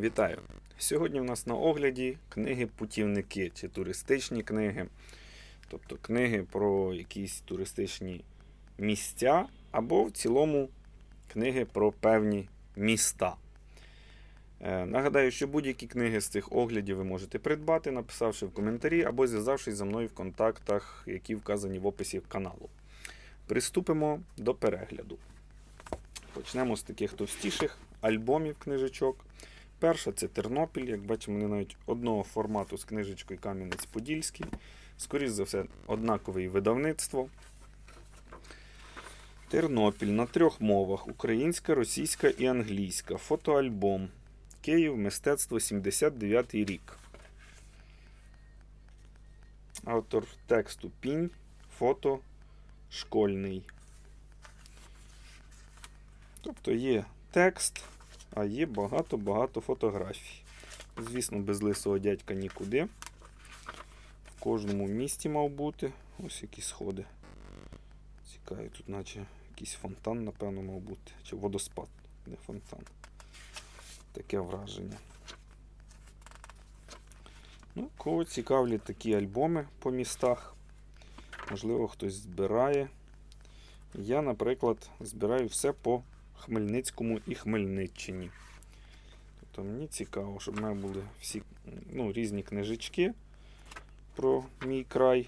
Вітаю! Сьогодні у нас на огляді книги-путівники чи туристичні книги. Тобто книги про якісь туристичні місця, або в цілому книги про певні міста. Е, Нагадаю, що будь-які книги з цих оглядів ви можете придбати, написавши в коментарі або зв'язавшись за мною в контактах, які вказані в описі каналу. Приступимо до перегляду. Почнемо з таких товстіших альбомів книжечок. Перша це Тернопіль. Як бачимо, вони навіть одного формату з книжечкою Кам'янець-Подільський. Скоріше за все, однакове видавництво. Тернопіль на трьох мовах: українська, російська і англійська. Фотоальбом. Київ, мистецтво 79 рік. Автор тексту Пінь. Фото школьний. Тобто є текст, а є багато-багато фотографій. Звісно, без лисого дядька нікуди. В кожному місті мав бути. Ось які сходи. Цікаві, тут наче якийсь фонтан, напевно, мав бути. Чи водоспад, не фонтан. Таке враження. Ну, кого цікавлять такі альбоми по містах. Можливо, хтось збирає. Я, наприклад, збираю все по Хмельницькому і Хмельниччині. Тобто мені цікаво, щоб в мене були всі ну, різні книжечки про мій край.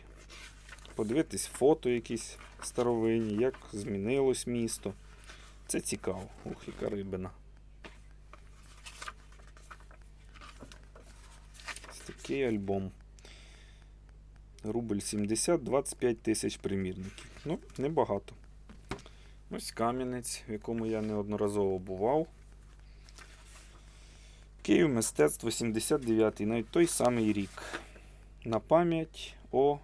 Подивитись фото якісь старовинні, як змінилось місто. Це цікаво. Ух, яка рибина. Ось такий альбом. Рубль 70, 25 тисяч примірників. Ну, небагато. Ось Кам'янець, в якому я неодноразово бував. Київ мистецтво 79-й, навіть той самий рік. На пам'ять О.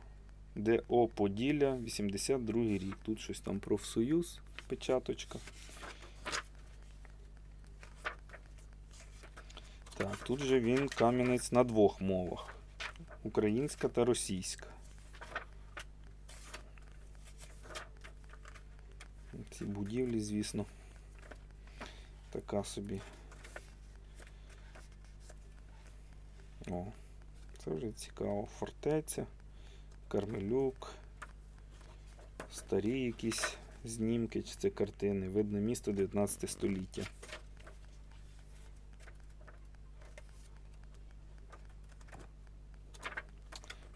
ДО Поділля 82 рік. Тут щось там профсоюз, печаточка. Так, тут же він кам'янець на двох мовах: українська та російська. Ці будівлі, звісно, така собі. О, це вже цікаво. Фортеця, Кармелюк, старі якісь знімки чи це картини. Видно місто 19 століття.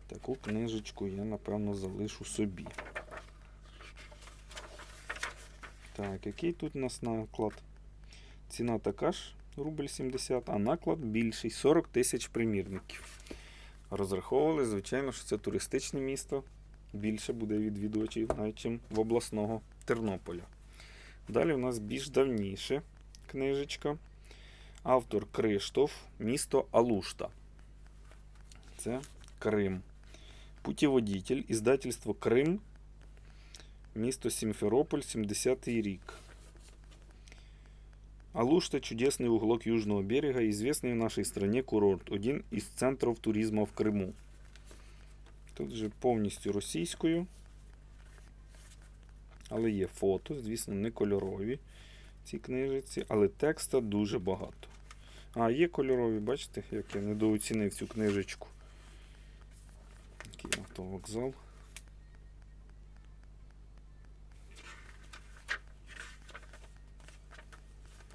Таку книжечку я, напевно, залишу собі. Так, який тут у нас наклад? Ціна така ж, рубль 70, а наклад більший 40 тисяч примірників. Розраховували, звичайно, що це туристичне місто. Більше буде відвідувачів, навіть чим в обласного Тернополя. Далі у нас більш давніше книжечка. Автор Криштоф, місто Алушта. Це Крим. Путіводитель, іздательство Крим. Место Симферополь, 70-й рік. Алушта – чудесный уголок южного берега, известный в нашей стране курорт, один із центрів туризму в Криму. Тут же повністю російською. Але є фото, звісно, не кольорові ці книжиці, але текста дуже багато. А, є кольорові, бачите, як я недооцінив цю книжечку. Такий автовокзал.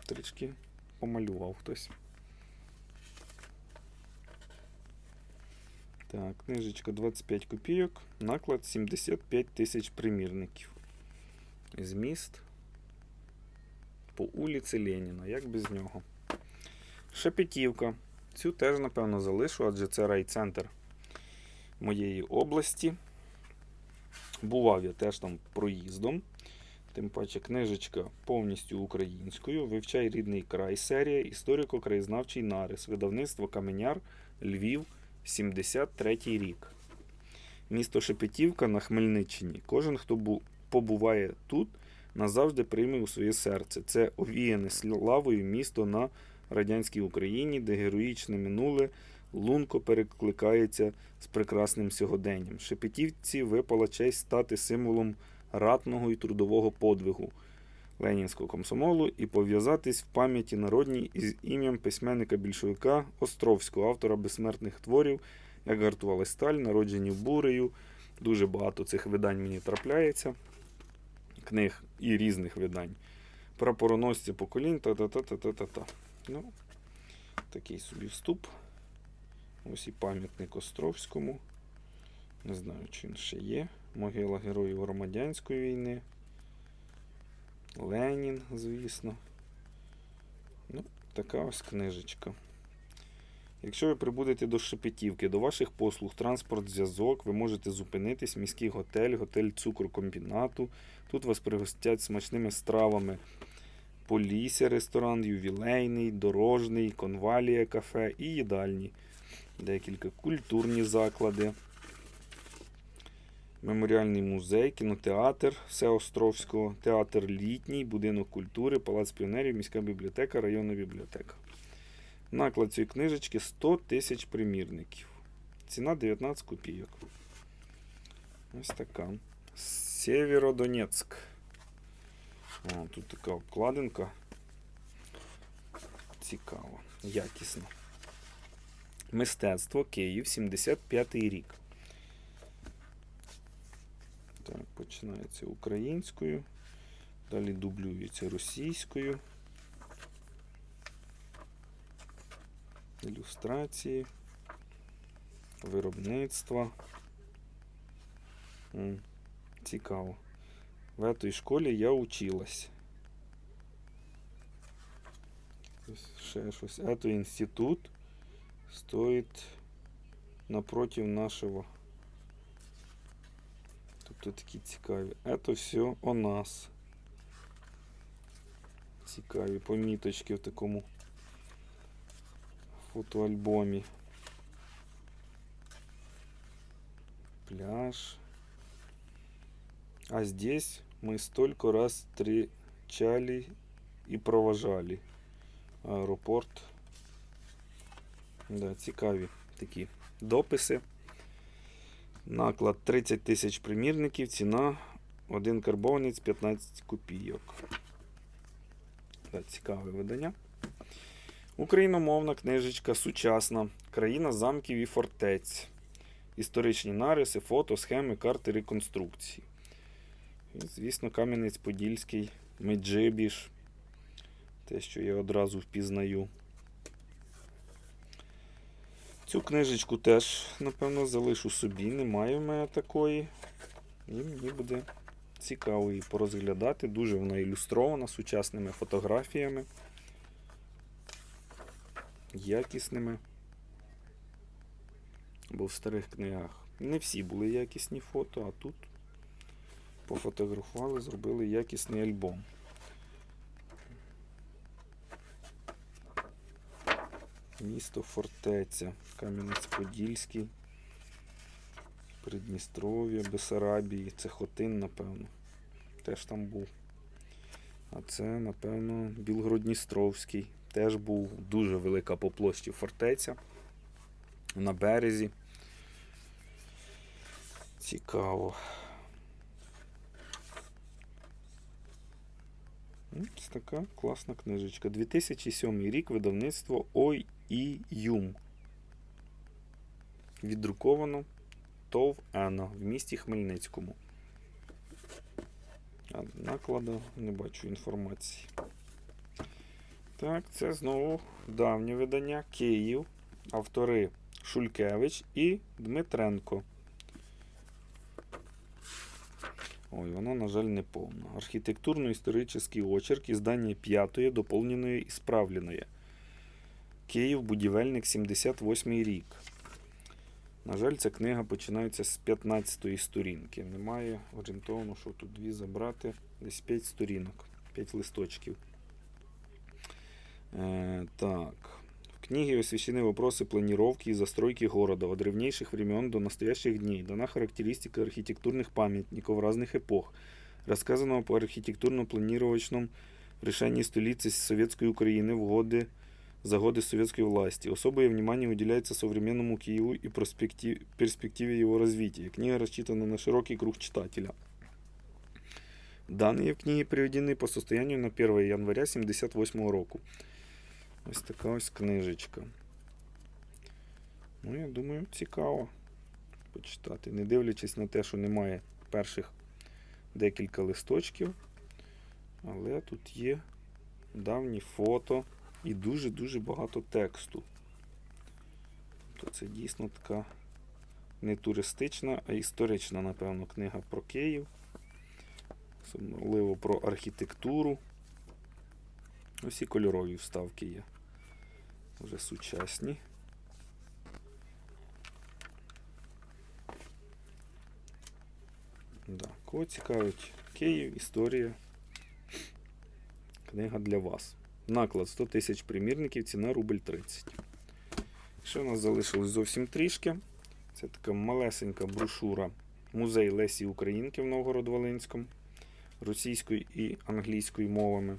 Трішки помалював хтось. Так, книжечка 25 копійок, наклад 75 тисяч примірників. Зміст по улиці Леніна, як без нього. Шепетівка. Цю теж, напевно, залишу, адже це райцентр моєї області. Бував я теж там проїздом. Тим паче книжечка повністю українською. Вивчай рідний край. Серія Історико-краєзнавчий нарис. Видавництво Каменяр Львів, 73 рік. Місто Шепетівка на Хмельниччині. Кожен, хто бу- побуває тут, назавжди прийме у своє серце. Це овіяне славою місто на радянській Україні, де героїчне минуле лунко перекликається з прекрасним сьогоденням. Шепетівці випала честь стати символом ратного і трудового подвигу. Ленінського комсомолу і пов'язатись в пам'яті народній із ім'ям письменника більшовика Островського, автора безсмертних творів, як гартувалась сталь, народжені бурею. Дуже багато цих видань мені трапляється. Книг і різних видань. Прапороносці поколінь, та-та-та-та-та-та. Ну, такий собі вступ. Ось і пам'ятник Островському. Не знаю, чи він ще є. Могила героїв громадянської війни. Ленін, звісно. Ну, така ось книжечка. Якщо ви прибудете до Шепетівки, до ваших послуг, транспорт, зв'язок, ви можете зупинитись, міський готель, готель цукрокомбінату. Тут вас пригостять смачними стравами. Полісся, ресторан, ювілейний, дорожний, конвалія кафе і їдальні. Декілька культурні заклади. Меморіальний музей, кінотеатр Всеостровського, театр літній, будинок культури, палац піонерів, міська бібліотека, районна бібліотека. Наклад цієї книжечки 100 тисяч примірників. Ціна 19 копійок. Ось така. Сєвєродонецьк. О, тут така обкладинка. Цікаво, якісно. Мистецтво Київ, 75 рік. Так, починається українською. Далі дублюється російською. Ілюстрації. Виробництво. Цікаво. В этой школі я училась. Ще щось. Это інститут стоїть напротив нашого. Тобто такі цікаві. Это все о нас. Цікаві поміточки в такому фотоальбомі. Пляж. А здесь мы столько раз встречали и провожали. Аеропорт. Да, цікаві такі дописи. Наклад 30 тисяч примірників, ціна один карбованець 15 копійок. Да, цікаве видання. Україномовна книжечка сучасна. Країна замків і фортець. Історичні нариси, фото, схеми, карти реконструкції. І, звісно, Кам'янець-Подільський, Меджибіж. Те, що я одразу впізнаю. Цю книжечку теж, напевно, залишу собі. Немає в мене такої. І мені буде цікаво її порозглядати. Дуже вона ілюстрована сучасними фотографіями. Якісними. Бо в старих книгах не всі були якісні фото, а тут пофотографували, зробили якісний альбом. Місто Фортеця, Кам'янець-Подільський, Придністров'я, Бесарабії, це Хотин, напевно. Теж там був. А це, напевно, Білгород-Дністровський. Теж був дуже велика по площі фортеця. На березі. Цікаво. Ось така класна книжечка. 2007 рік видавництво Ой і Юм. Віддруковано ТОВ Ена в місті Хмельницькому. А наклада не бачу інформації. Так, це знову давнє видання Київ. Автори Шулькевич і Дмитренко. Ой, вона, на жаль, не повна. Архітектурно-історичний очерк издання п'ятої, доповненої і справленої. Київ, будівельник, 78 рік. На жаль, ця книга починається з 15 сторінки. Немає орієнтовно, що тут дві забрати. Десь 5 сторінок, 5 листочків. Э, так. В книге освещены вопросы планировки и застройки города от древнейших времен до настоящих дней. Дана характеристика архитектурных памятников разных эпох. Рассказано по архитектурно-планировочном решении столицы Советской Украины в годы, за годы советской власти. Особое внимание уделяется современному Киеву и перспективе его развития. Книга рассчитана на широкий круг читателя. Дані в книгі приведені по состоянию на 1 января 78 року. Ось така ось книжечка. Ну, я думаю, цікаво почитати. Не дивлячись на те, що немає перших декілька листочків. Але тут є давні фото і дуже-дуже багато тексту. То це дійсно така не туристична, а історична, напевно, книга про Київ. Особливо про архітектуру. Усі кольорові вставки є. Вже сучасні. Да. Кого цікавить Київ, історія. Книга для вас. Наклад 100 тисяч примірників, ціна рубль 30. Що у нас залишилось зовсім трішки. Це така малесенька брошура Музей Лесі Українки в Новгород-Волинському російською і англійською мовами.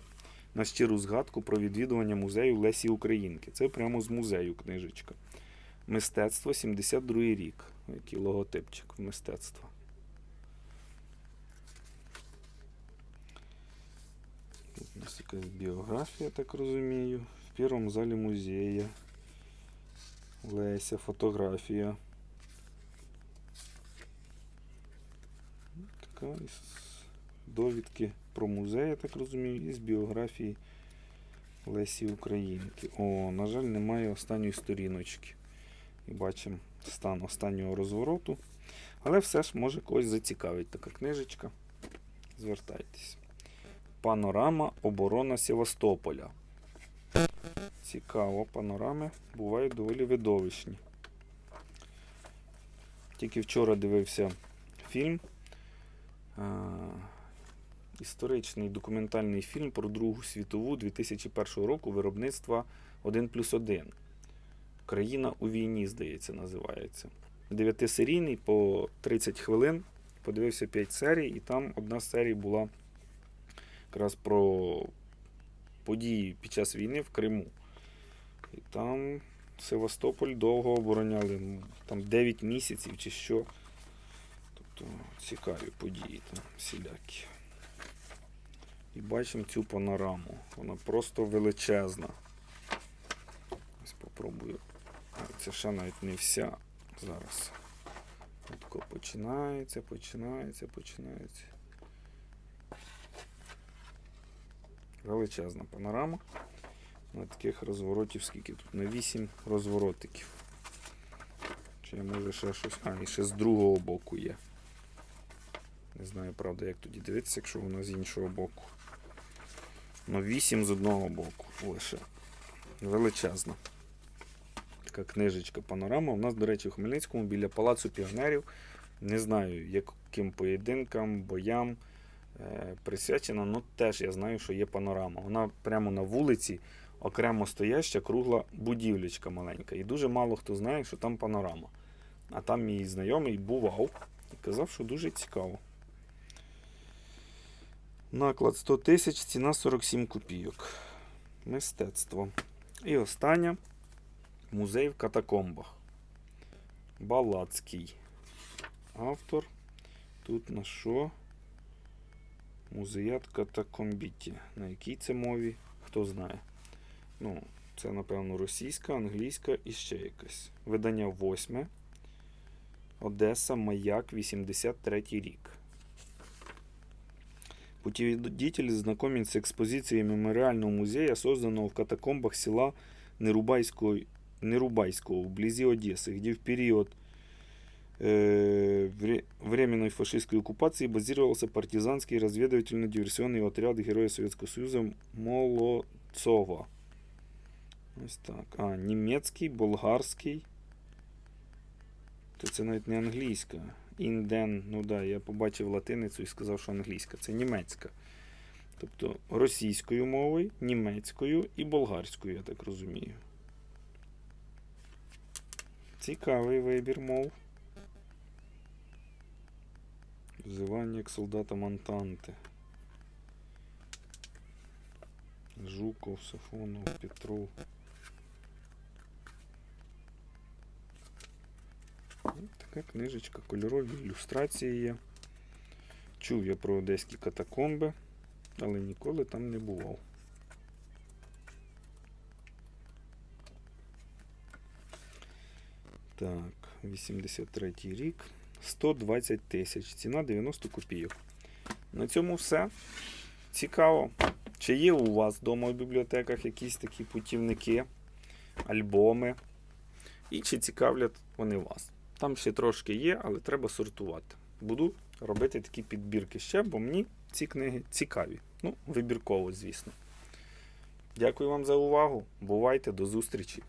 На щиру згадку про відвідування музею Лесі Українки. Це прямо з музею книжечка. Мистецтво 72 рік. Який логотипчик мистецтва. Тут нас якась біографія, так розумію. В першому залі музею. Леся, фотографія. Така довідки про музей, я так розумію, і з біографії Лесі Українки. О, на жаль, немає останньої сторіночки. І бачимо стан останнього розвороту. Але все ж може когось зацікавить така книжечка. Звертайтесь. Панорама оборона Севастополя. Цікаво, панорами бувають доволі видовищні. Тільки вчора дивився фільм. А, історичний документальний фільм про Другу світову 2001 року виробництва 1 плюс 1. Країна у війні, здається, називається. Дев'ятисерійний по 30 хвилин. Подивився 5 серій, і там одна з серій була якраз про події під час війни в Криму. І там Севастополь довго обороняли, там 9 місяців чи що. Тобто цікаві події там всілякі. І бачимо цю панораму. Вона просто величезна. Ось попробую. Це ще навіть не вся. Зараз. Отко починається, починається, починається. Величезна панорама. На таких розворотів скільки тут? На 8 розворотиків. Чи може ще щось. А, і ще з другого боку є. Не знаю, правда, як тоді дивитися, якщо вона з іншого боку. Ну, 8 з одного боку лише. Величезна. Така книжечка панорама. У нас, до речі, у Хмельницькому біля Палацу піонерів. Не знаю, яким поєдинкам, боям присвячена, ну теж я знаю, що є панорама. Вона прямо на вулиці, окремо стояща, кругла будівлячка маленька. І дуже мало хто знає, що там панорама. А там мій знайомий бував і казав, що дуже цікаво. Наклад 100 тисяч, ціна 47 копійок. Мистецтво. І остання музей в катакомбах. Балацький. Автор. Тут на що? Музеят катакомбіті. На якій це мові? Хто знає. Ну, це, напевно, російська, англійська і ще якась. Видання 8. Одеса, Маяк, 83 рік. Путеводитель знакомит с экспозицией мемориального музея, созданного в катакомбах села Нерубайского, Нерубайского вблизи Одессы, где в период э, вре- временной фашистской оккупации базировался партизанский разведывательно-диверсионный отряд Героя Советского Союза Молодцова. Ось так. А, німецький, болгарський. То це навіть не англійська. Інден, ну да, я побачив латиницю і сказав, що англійська. Це німецька. Тобто російською мовою, німецькою і болгарською, я так розумію. Цікавий вибір мов. Взивання як солдата Монтанти. Жуков, Сафонов, Петров. Така книжечка, кольорові ілюстрації є. Чув я про одеські катакомби, але ніколи там не бував. Так, 83 рік. 120 тисяч. Ціна 90 копійок. На цьому все. Цікаво. Чи є у вас вдома в бібліотеках якісь такі путівники, альбоми? І чи цікавлять вони вас? Там ще трошки є, але треба сортувати. Буду робити такі підбірки ще, бо мені ці книги цікаві. Ну, вибірково, звісно. Дякую вам за увагу. Бувайте, до зустрічі!